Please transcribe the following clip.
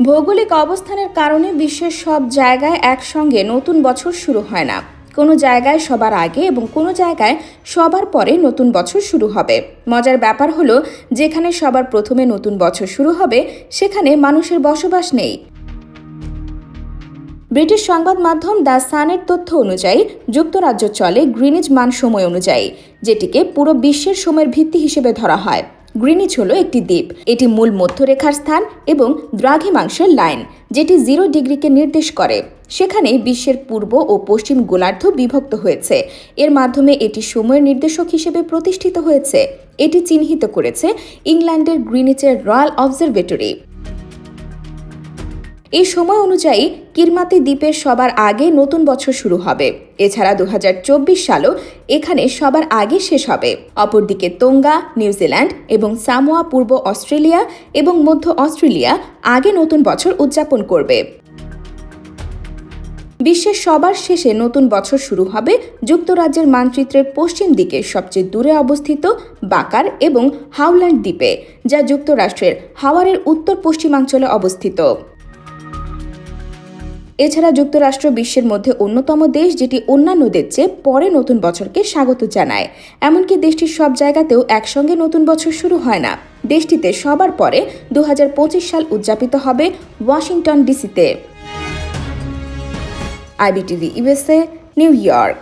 ভৌগোলিক অবস্থানের কারণে বিশ্বের সব জায়গায় একসঙ্গে নতুন বছর শুরু হয় না। কোনো জায়গায় সবার আগে এবং কোনো জায়গায় সবার পরে নতুন বছর শুরু হবে। মজার ব্যাপার হলো, যেখানে সবার প্রথমে নতুন বছর শুরু হবে, সেখানে মানুষের বসবাস নেই। ব্রিটিশ সংবাদ মাধ্যম দ্য সানের তথ্য অনুযায়ী, যুক্তরাজ্য চলে গ্রিনিজ মান সময় অনুযায়ী, যেটিকে পুরো বিশ্বের সময়ের ভিত্তি হিসেবে ধরা হয়। গ্রিনিজ হল একটি দ্বীপ। এটি মূল মধ্যরেখার স্থান এবং দ্রাঘিমাংশের লাইন, যেটি জিরো ডিগ্রিকে নির্দেশ করে। সেখানে বিশ্বের পূর্ব ও পশ্চিম গোলার্ধ বিভক্ত হয়েছে। এর মাধ্যমে এটি সময়ের নির্দেশক হিসেবে প্রতিষ্ঠিত হয়েছে। এটি চিহ্নিত করেছে ইংল্যান্ডের গ্রিনিচের রয়্যাল অবজারভেটরি। এই সময় অনুযায়ী কিরমাতি দ্বীপের সবার আগে নতুন বছর শুরু হবে। এছাড়া দু হাজার চব্বিশ সালও এখানে সবার আগে শেষ হবে। অপরদিকে তোঙ্গা, নিউজিল্যান্ড এবং সামোয়া পূর্ব অস্ট্রেলিয়া এবং মধ্য অস্ট্রেলিয়া আগে নতুন বছর উদযাপন করবে। বিশ্বের সবার শেষে নতুন বছর শুরু হবে যুক্তরাজ্যের মানচিত্রের পশ্চিম দিকে সবচেয়ে দূরে অবস্থিত বাকার এবং হাউল্যান্ড দ্বীপে, যা যুক্তরাষ্ট্রের হাওয়ারের উত্তর পশ্চিমাঞ্চলে অবস্থিত। এছাড়া যুক্তরাষ্ট্র বিশ্বের মধ্যে অন্যতম দেশ যেটি অন্যান্যদের চেয়ে পরে নতুন বছরকে স্বাগত জানায়। এমনকি দেশটির সব জায়গাতেও একসঙ্গে নতুন বছর শুরু হয় না। দেশটিতে সবার পরে দু হাজার পঁচিশ সাল উদযাপিত হবে Washington ডিসিতে। IBTV USA New York.